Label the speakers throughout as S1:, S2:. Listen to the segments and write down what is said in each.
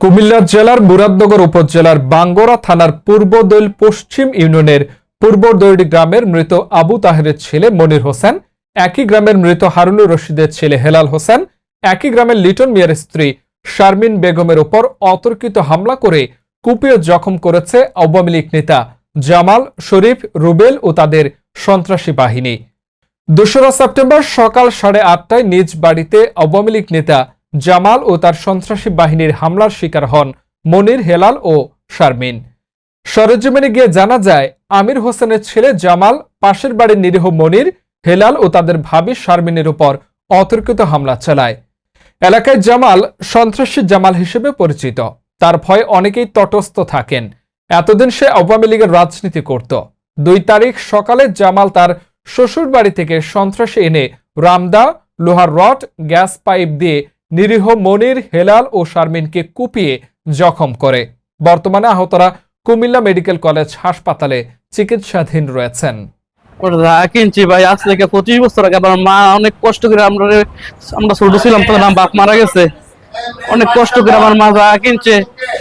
S1: কুমিল্লা জেলার মুরাদনগর উপজেলার বাঙ্গরা থানার পূর্বদৈল পশ্চিম ইউনিয়নের পূর্ব পূর্বদৈল গ্রামের মৃত আবু তাহেরের ছেলে মনির হোসেন, একই গ্রামের মৃত হারুনুর রশিদের ছেলে হেলাল হোসেন, একই গ্রামের লিটন মিয়ার স্ত্রী শারমিন বেগমের ওপর অতর্কিত হামলা করে কুপিয়ে জখম করেছে আওয়ামী লীগ নেতা জামাল, শরীফ, রুবেল ও তাদের সন্ত্রাসী বাহিনী। দোসরা সেপ্টেম্বর সকাল সাড়ে আটটায় নিজ বাড়িতে আওয়ামী লীগ নেতা জামাল ও তার সন্ত্রাসী বাহিনীর হামলার শিকার হন মনির হেলাল ও শারমিন। সরেজমিনে গিয়ে জানা যায়, আমির হোসেনের ছেলে জামাল, পাশের বাড়ির নিরীহ মনির, হেলাল ও তাদের ভাবি শারমিনের উপর অতর্কিত হামলা চালায়। এলাকায় জামাল সন্ত্রাসী জামাল হিসেবে পরিচিত। তার ভয়ে অনেকেই তটস্থ থাকেন। এতদিন সে আওয়ামী লীগের রাজনীতি করত। দুই তারিখ সকালে জামাল তার শ্বশুর বাড়ি থেকে সন্ত্রাসী এনে রামদা, লোহার রড, গ্যাস পাইপ দিয়ে নিরীহ মনির, হেলাল ও শারমিনকে কুপিয়ে জখম করে। বর্তমানে আহতরা কুমিল্লা মেডিকেল কলেজ হাসপাতালে চিকিৎসাধীন রয়েছেন।
S2: কিনছি ভাই, আজ থেকে পঁচিশ বছর আগে আমার মা অনেক কষ্ট করে আমরা আমরা ছোট ছিলাম, তখন আমার বাপ মারা গেছে। অনেক কষ্ট করে আমার মা যা কিনছে,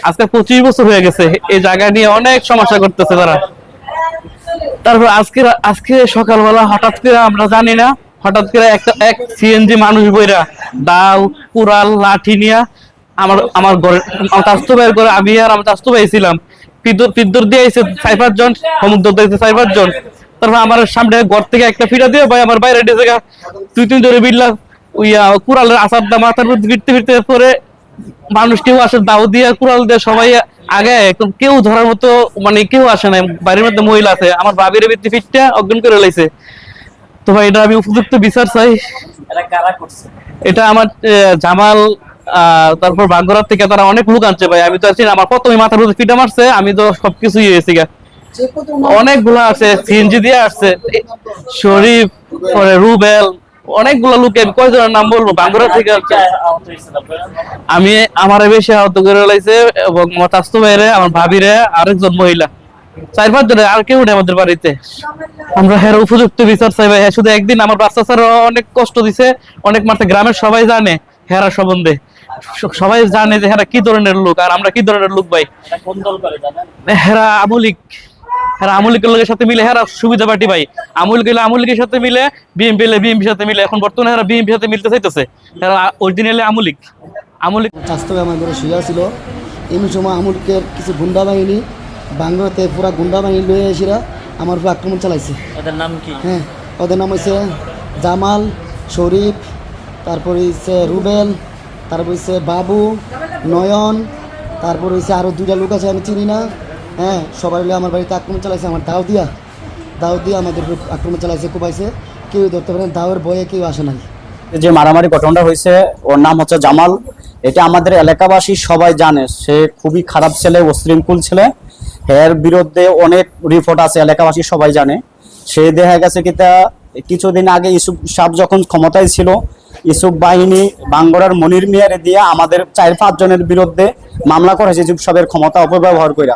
S2: আজকে পঁচিশ বছর হয়ে গেছে। এই জায়গা নিয়ে অনেক সমস্যা করতেছে তারা। তারপর আজকে আজকে সকালবেলা হঠাৎ করে আমরা জানি না হঠাৎ করে একটা, এক সিএনজি মানুষ বইরা দাও কুড়াল লাঠি নিয়ে আমার আমার ঘরে, আমার চাস্তু ভাইয়ের ঘরে আমি আর আমার চাস্তু ভাই ছিলাম। পিদ্দুর পিদ্দুর দিয়ে আইসে চার পাঁচ জন সমুদ্র দিয়েছে চার পাঁচ জন তারপর আমার সামনে ঘর থেকে একটা ফিরা দিয়ে ভাই আমার বাইরে ডিসে তুই তুই ধরে বিড়লা উইয়া কুড়ালের আসার দা মাথার ফিরতে ফিরতে পরে মানুষ কেউ আসে, দাও দিয়ে, কুড়াল দিয়ে সবাই আগে একদম কেউ ধরার মতো মানে কেউ আসে না বাড়ির মধ্যে মহিলা আছে। আমার বাবির ভিত্তি ফিটটা অজ্ঞান করে লাইছে। তো ভাই এটা আমি উপযুক্ত বিচার চাই।
S3: এটা
S2: আমার জামাল তারপর বাগড়ার থেকে তারা অনেক লোক আনছে ভাই। আমি তো আছি আমার প্রথমে মাথার মধ্যে ফিটা মারছে আমি তো সবকিছু হয়েছি গা। অনেকগুলো আছে সিএনজি দিয়ে আসছে শরীফ পরে রুবেল অনেকগুলো লোকে আমি কয়জনের নাম বলব? বাঙ্গুরা থেকে আমি আমার বেশি আহত করে লাইছে এবং আমার চাস্তু ভাইরে আমার ভাবিরে আরেকজন মহিলা। চার পাঁচ জনের আর কেউ নেই আমাদের বাড়িতে। আমরা হের উপযুক্ত বিচার চাই ভাই। হ্যাঁ, শুধু একদিন আমার বাচ্চা স্যার অনেক কষ্ট দিছে অনেক মারতে গ্রামের সবাই জানে হেরা সম্বন্ধে। সবাই জানে যে হেরা কি ধরনের লোক। আর আমরা কি ধরনের লোক ভাই? হেরা আমলিক। হেরা আমলিকের লোকের সাথে মিলে হেরা সুবিধা পার্টি ভাই। আমুল গেলে আমলিকের সাথে মিলে বিএমপি এলে বিএমপির সাথে মিলে। এখন বর্তমানে হেরা বিএমপির সাথে মিলতে চাইতেছে। হেরা অরিজিনালি আমলিক। আমলিক
S4: স্বাস্থ্য আমার ঘরে শুয়ে ছিল। এমনি সময় আমুলকের কিছু গুন্ডা বাহিনী বাংলাতে পুরা গুন্ডা বাহিনী লয়ে এসিরা আমার উপর আক্রমণ চালাইছে।
S3: ওদের নাম কি?
S4: হ্যাঁ ওদের নাম হচ্ছে জামাল শরীফ তারপর হচ্ছে রুবেল তারপর হচ্ছে বাবু নয়ন তারপর হচ্ছে আরও দুইটা লোক আছে আমি চিনি না। হ্যাঁ সবাই মিলে আমার বাড়িতে আক্রমণ চালাইছে আমার দাও দিয়া দাও দিয়া আমাদের উপর আক্রমণ চালাইছে কোপাইছে। কেউ ধরতে পারে দাওয়ের ভয়ে কেউ আসে নাই।
S5: যে মারামারি ঘটনাটা হয়েছে ওর নাম হচ্ছে জামাল। এটা আমাদের এলাকাবাসী সবাই জানে সে খুবই খারাপ ছেলে অশৃঙ্খল ছেলে। এর বিরুদ্ধে অনেক রিপোর্ট আছে, এলাকাবাসী সবাই জানে। সে দেখা গেছে কি তা, কিছুদিন আগে ইসুফ সাহ যখন ক্ষমতায় ছিল ইসুফ বাহিনী বাঙ্গরার মনির মিয়ারে দিয়ে আমাদের চার পাঁচ জনের বিরুদ্ধে মামলা করেছে ইসুফ সাহেবের ক্ষমতা অপব্যবহার কইরা।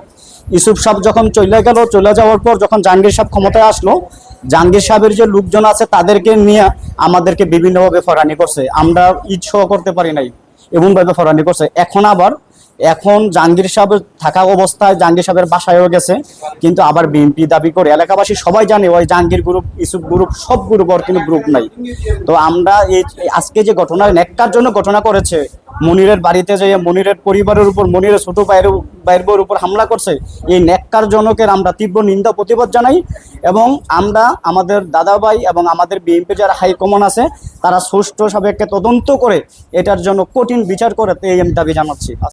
S5: ইসুফ সাহেব যখন চলে গেল চলে যাওয়ার পর যখন জাহাঙ্গীর সাহেব ক্ষমতায় আসলো, জাহাঙ্গীর সাহেবের যে লোকজন আছে তাদেরকে নিয়ে আমাদেরকে বিভিন্নভাবে ফরানি করছে। আমরা ইচ্ছাও করতে পারি নাই। এমনভাবে ফরানি করছে। এখন আবার, এখন জাহাঙ্গীর সাহেব থাকা অবস্থায় জাহাঙ্গীর সাহেবের বাসায়ও গেছে, কিন্তু আবার বিএনপি দাবি করে এলাকাবাসী সবাই জানে ওই জাহাঙ্গীর গ্রুপ ইসুফ গ্রুপ সব গ্রুপ ওর কিন্তু গ্রুপ নাই। তো আমরা এই আজকে যে ঘটনা, নেককার জন্য ঘটনা করেছে মনিরের বাড়িতে যেয়ে মনিরের পরিবারের উপর, মনিরের ছোট ভাইয়ের ভাইয়ের বউর উপর হামলা করছে, এই ন্যাক্কার জনকের আমরা তীব্র নিন্দা, প্রতিবাদ জানাই এবং আমরা আমাদের দাদাভাই এবং আমাদের বিএনপি যারা হাইকমান আছে, তারা সুষ্ঠু সাবেককে তদন্ত করে এটার জন্য কঠিন বিচার করে এই আমি দাবি জানাচ্ছি।